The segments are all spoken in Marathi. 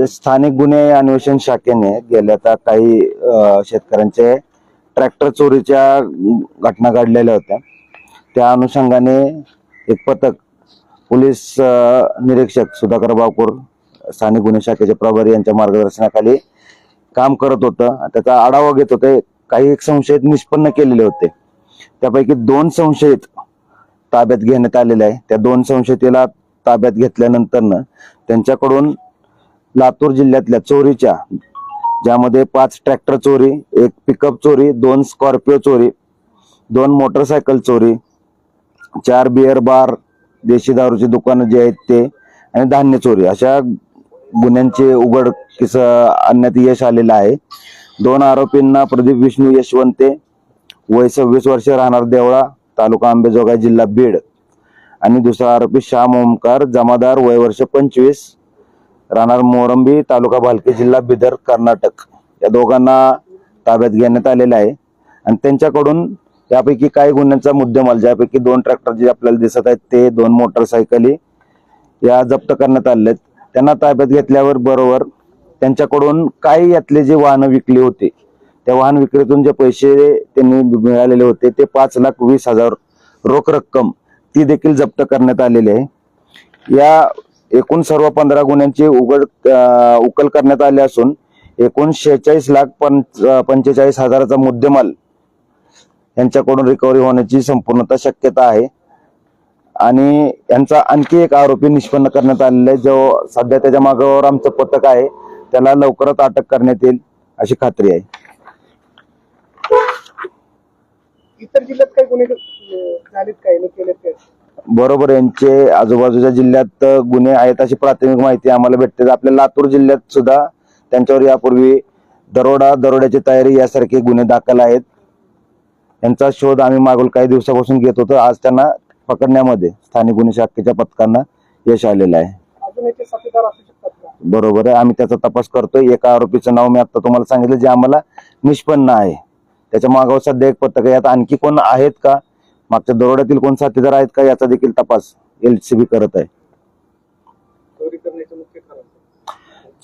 स्थानिक गुन्हे अन्वेषण शाखेने गेल्या आता काही शेतकऱ्यांचे ट्रॅक्टर चोरीच्या घटना घडलेल्या होत्या. त्या अनुषंगाने एक पथक पोलीस निरीक्षक सुधाकर बावपूर स्थानिक गुन्हे शाखेचे प्रभारी यांच्या मार्गदर्शनाखाली काम करत होतं. त्याचा आढावा घेत होते. काही एक संशयित निष्पन्न केलेले होते. त्यापैकी दोन संशयित ताब्यात घेण्यात आलेले आहे. त्या दोन संशयितीला ताब्यात घेतल्यानंतर त्यांच्याकडून लातूर जिल्ह्यातल्या चोरीच्या ज्यामध्ये पाच ट्रॅक्टर चोरी एक पिकअप चोरी दोन स्कॉर्पिओ चोरी दोन मोटरसायकल चोरी चार बिअर बार देशी दारूची दुकानं जे आहेत ते आणि धान्य चोरी. अशा गुन्ह्यांचे उघडकीस आणण्यात यश आलेलं आहे. दोन आरोपींना प्रदीप विष्णू यशवंते वय सव्वीस वर्ष राहणार देवळा तालुका आंबेजोगाई जिल्हा बीड. आणि दुसरा आरोपी श्याम ओमकार जमादार वय वर्ष पंचवीस राहणार मोरंबी तालुका भालकी जिल्हा बिदर कर्नाटक. या दोघांना ताब्यात घेण्यात आलेलं आहे. आणि त्यांच्याकडून यापैकी काही गुन्ह्यांचा मुद्देमाल ज्यापैकी दोन ट्रॅक्टर जे आपल्याला दिसत आहेत ते दोन मोटरसायकली या जप्त करण्यात आलेत. त्यांना ताब्यात घेतल्यावर बरोबर त्यांच्याकडून काही यातले जे वाहनं विकली होती त्या वाहन विक्रीतून जे पैसे त्यांनी मिळालेले होते ते पाच लाख वीस हजार रोख रक्कम ती देखील जप्त करण्यात आलेली आहे. या एकूण सर्व पंधरा गुन्ह्यांची उघड उकल करण्यात आली असून एकूण शेहेचाळीस लाख पंच पंचेचाळीस हजाराचा मुद्देमाल यांच्याकडून रिकव्हरी होण्याची संपूर्णता शक्यता आहे. आणि यांचा आणखी एक आरोपी निष्पन्न करण्यात आलेला आहे जो सध्या त्याच्या मागावर आमचं पथक आहे त्याला लवकरच अटक करण्यात येईल अशी खात्री आहे. इतर जिल्ह्यात काही गुन्हे झालेत काही केलेत बरोबर यांचे आजूबाजूच्या जिल्ह्यात गुन्हे आहेत अशी प्राथमिक माहिती आम्हाला भेटते. आपल्या लातूर जिल्ह्यात सुद्धा त्यांच्यावर यापूर्वी दरोडा दरोड्याची तयारी यासारखे गुन्हे दाखल आहेत. यांचा शोध आम्ही मागील काही दिवसापासून घेत होतो. आज त्यांना पकडण्यामध्ये स्थानिक गुन्हे शाखेच्या पथकांना यश आलेलं आहे. बरोबर आहे. आम्ही त्याचा तपास करतोय. एका आरोपीचं नाव मी आता तुम्हाला सांगितलं जे आम्हाला निष्पन्न आहे. त्याच्या मागावर सध्या एक पथक आहे. यात आणखी कोण आहेत का? मागच्या दरोड्यातील कोण साथीदार आहेत का याचा देखील तपास एलसीबी करत आहे.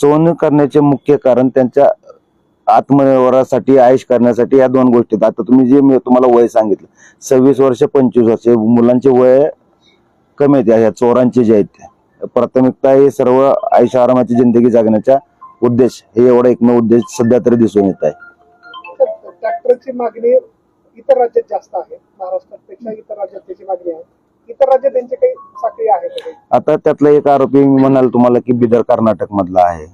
चोरी करण्याचं मुख्य कारण त्यांच्या आत्मनिर्भरासाठी आयुष करण्यासाठी या दोन गोष्टी. आता तुम्ही जे मी तुम्हाला वय सांगितलं सव्वीस वर्ष पंचवीस वर्ष मुलांचे वय कमी आहेत. या चोरांचे जे आहेत. प्राथमिकता हे सर्व आयुष्य आरामाची जिंदगी जगण्याचा उद्देश. हे एवढा एकमेव उद्देश सध्या तरी दिसून येत आहे. तर ट्रॅक्टरची मागणी इतर राज्यात जास्त आहे महाराष्ट्रापेक्षा इतर राज्यात त्याची मागणी आहे. इतर राज्यात त्यांचे काही साखळी आहे का काही? आता त्यातला एक आरोपी मी म्हणाल तुम्हाला की बिदर कर्नाटक मधला आहे.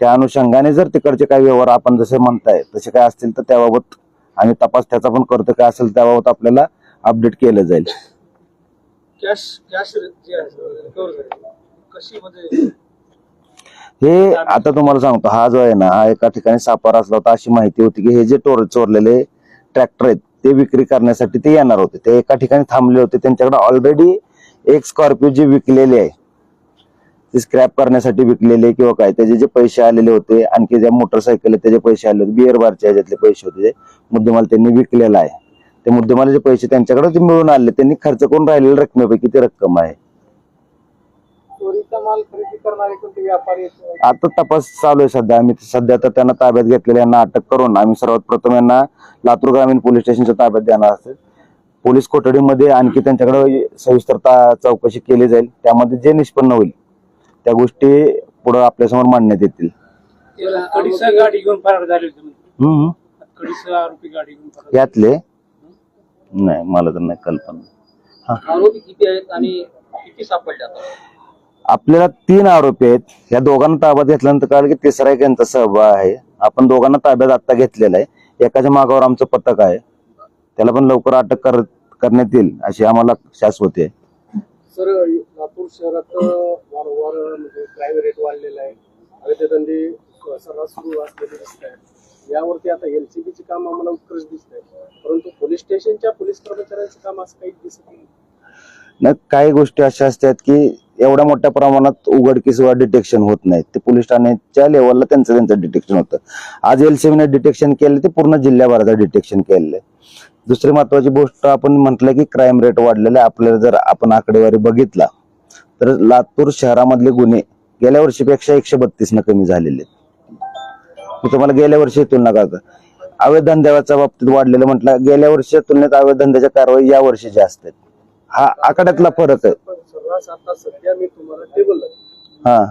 त्या अनुषंगाने जर तिकडचे काही व्यवहार आपण जसे म्हणताय तसे काय असतील तर त्याबाबत आम्ही तपास त्याचा पण करतो. काय असेल त्याबाबत आपल्याला अपडेट केलं जाईल. कॅश कॅश कशी म्हणजे हे आता तुम्हाला सांगतो हा जो आहे ना हा एका ठिकाणी सापार असला होता अशी माहिती होती की हे जे टोर चोरलेले ट्रॅक्टर आहेत ते विक्री करण्यासाठी ते येणार होते. ते एका ठिकाणी थांबले होते. त्यांच्याकडे ऑलरेडी एक स्कॉर्पिओ जी विकलेली आहे. ती स्क्रॅप करण्यासाठी विकलेले किंवा काय त्याचे जे पैसे आलेले होते आणखी ज्या मोटरसायकल त्याचे पैसे आले होते बिअर बारच्या ह्याच्यातले पैसे होते जे मुद्देमाल त्यांनी विकलेला आहे. ते मुद्देमालाचे पैसे त्यांच्याकडे ते मिळून आले. त्यांनी खर्च करून राहिलेल्या रकमेपैकी ती रक्कम आहे? चोरीचा माल खरेदी करणारे कोणते व्यापारी आहेत? आता तपास चालू आहे सध्या. आम्ही सध्या तर त्यांना ताब्यात घेतलेल्या यांना अटक करून आम्ही सर्वात प्रथम यांना लातूर ग्रामीण पोलीस स्टेशनच्या ताब्यात देणार असेल पोलीस कोठडीमध्ये आणखी त्यांच्याकडे सविस्तर ता- चौकशी केली जाईल. त्यामध्ये जे निष्पन्न होईल त्या गोष्टी पुढे आपल्यासमोर मांडण्यात येतील. कडीसह गाडी घेऊन फरार झाले होते म्हणजे. हम्म. कडीसह आरोपी गाडी घेऊन फरार यातले? नाही मला तर नाही कल्पना. आरोपी किती आहेत आणि किती सापडले आता? आपल्याला तीन आरोपी आहेत. या दोघांना ताब्यात घेतल्यानंतर कळालं की तिसरा एक यांचा सहभाग आहे. आपण दोघांना ताब्यात आता घेतलेला आहे. एकाच्या मागावर आमचं पथक आहे. त्याला पण लवकर अटक कर करण्यात येईल अशी आम्हाला शाश्वती आहे. सर लातूर शहरात वारंवार म्हणजे क्राईम रेट वाढलेला आहे. अवैध धंदे सर्रास सुरू असलेले दिसत आहेत यावरती आता एलसीबीचे काम आम्हाला उत्कृष्ट दिसत आहे परंतु पोलीस स्टेशनच्या पोलीस कर्मचाऱ्यांचं काम असं काही दिसत नाही. न काही गोष्टी अशा असतात की एवढ्या मोठ्या प्रमाणात उघडकीस डिटेक्शन होत नाही ते पोलीस ठाण्याच्या लेवलला त्यांचं त्यांचं डिटेक्शन होतं. आज एल एलसीबीने डिटेक्शन केलं ते पूर्ण जिल्ह्याभराचं डिटेक्शन केलेलं आहे. दुसरी महत्वाची गोष्ट आपण म्हटलं की क्राईम रेट वाढलेला आहे. आपल्याला जर आपण आकडेवारी बघितला तर लातूर शहरामधले गुन्हे गेल्या वर्षीपेक्षा एकशे बत्तीस कमी झालेले आहेत. मी तुम्हाला गेल्या वर्षी तुलना करतो. अवैध धंद्याच्या बाबतीत वाढलेलं म्हटलं गेल्या वर्षी तुलनेत अवैध धंद्याच्या कारवाई या वर्षी जास्त आहेत. हा आकड्यातला फरक आहे. आता सध्या मी तुम्हाला टेबल हा.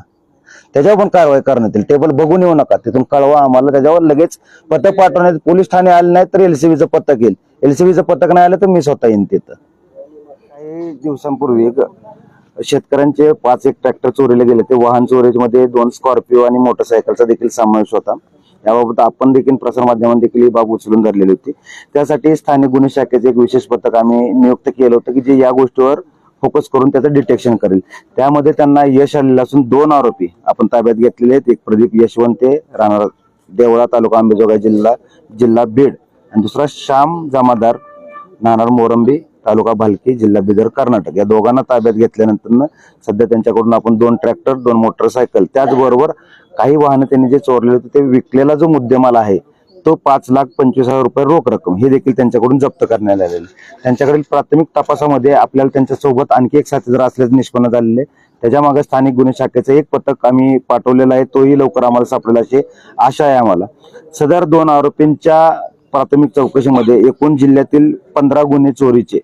त्याच्यावर पण कारवाई करण्यात येईल. टेबल बघून येऊ नका. तिथून कळवा आम्हाला. त्याच्यावर लगेच पथक पाठवण्यात पोलीस ठाणे आले नाही तर एलसीबीचं पथक येईल. एलसीबीचं पथक नाही आलं तर मी स्वतः येईन तिथं. काही दिवसांपूर्वी एक शेतकऱ्यांचे पाच एक ट्रॅक्टर चोरीला गेले. ते वाहन चोरीमध्ये दोन स्कॉर्पिओ आणि मोटरसायकलचा देखील समावेश होता. याबाबत आपण देखील प्रसारमाध्यमांनी देखील ही बाब उचलून धरलेली होती. त्यासाठी स्थानिक गुन्हे शाखेचे एक विशेष पथक आम्ही नियुक्त केलं होतं की जे या गोष्टीवर फोकस करून त्याचं डिटेक्शन करेल. त्यामध्ये त्यांना यश आलेलं असून दोन आरोपी आपण ताब्यात घेतलेले आहेत. एक प्रदीप यशवंते राहणार देवळा तालुका अंबेजोगाई जिल्हा जिल्हा बीड. आणि दुसरा श्याम जमादार नाणार मोरंबी तालुका भालकी जिल्हा बिदर कर्नाटक. या दोघांना ताब्यात घेतल्यानंतर सध्या त्यांच्याकडून आपण दोन ट्रॅक्टर दोन मोटरसायकल त्याचबरोबर काही वाहनं त्यांनी जे चोरले होते ते विकलेला जो मुद्देमाल आहे तो पाच लाख पंचवीस हजार रुपये रोख रक्कम हे देखील त्यांच्याकडून जप्त करण्यात आलेले त्यांच्याकडील प्राथमिक तपासामध्ये आपल्याला त्यांच्यासोबत आणखी एक साथीदार असल्याचे निष्पन्न झालेले त्याच्यामागे स्थानिक गुन्हे शाखेचं एक पथक आम्ही पाठवलेलं आहे तोही लवकर आम्हाला सापडेल अशी आशा आहे आम्हाला. सदर दोन आरोपींच्या प्राथमिक चौकशीमध्ये एकूण जिल्ह्यातील पंधरा गुन्हे चोरीचे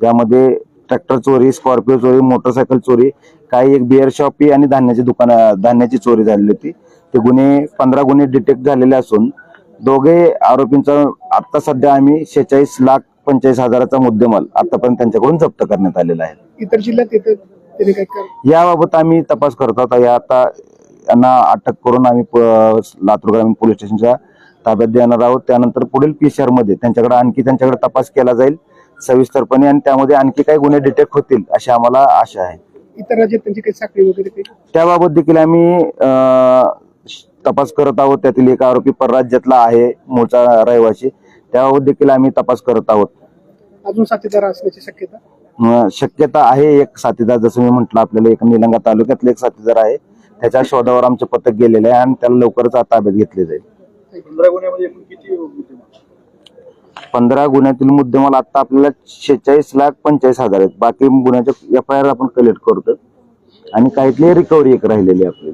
यामध्ये ट्रॅक्टर चोरी स्कॉर्पिओ चोरी मोटरसायकल चोरी काही एक बिअर शॉपी आणि धान्याची दुकान धान्याची चोरी झालेली होती. ते गुन्हे पंधरा गुन्हे डिटेक्ट झालेले असून दोघे आरोपींचा आता सध्या आम्ही शेहेचाळीस लाख पंचेचाळीस हजाराचा मुद्देमाल आतापर्यंत त्यांच्याकडून जप्त करण्यात आलेला आहे. इतर जिल्ह्यात येतं याबाबत आम्ही तपास करत आहोत. या आता यांना अटक करून आम्ही लातूर ग्रामीण पोलीस स्टेशनच्या ताब्यात देणार आहोत. त्यानंतर पुढील पीसीआरमध्ये त्यांच्याकडे आणखी त्यांच्याकडे तपास केला जाईल सविस्तरपणे आणि त्यामध्ये आणखी काही गुन्हे डिटेक्ट होतील अशी आम्हाला आशा आहे. इतर राज्यात त्यांची काही साखळी वगैरे त्याबाबत देखील आम्ही तपास करत आहोत. त्यातील एक आरोपी परराज्यातला आहे मूळचा रहिवासी त्याबाबत देखील आम्ही तपास करत आहोत. अजून साथीदार असण्याची शक्यता? अं, शक्यता आहे एक साथीदार जसं मी म्हटलं आपल्याला एक निलंगा तालुक्यातलं एक साथीदार आहे. त्याच्या शोधावर आमचं पथक गेलेलं आहे आणि त्याला लवकरच आता ताब्यात घेतले जाईल. पंधरा गुन्ह्यामध्ये एकूण किती पंधरा गुन्ह्यातील मुद्देमाल आता आपल्याला शेहेचाळीस लाख पंचेचाळीस हजार आहेत. बाकी गुन्ह्याचे एफ आय आर आपण कलेक्ट करतो आणि काहीतली रिकव्हरी एक राहिलेली आहे आपली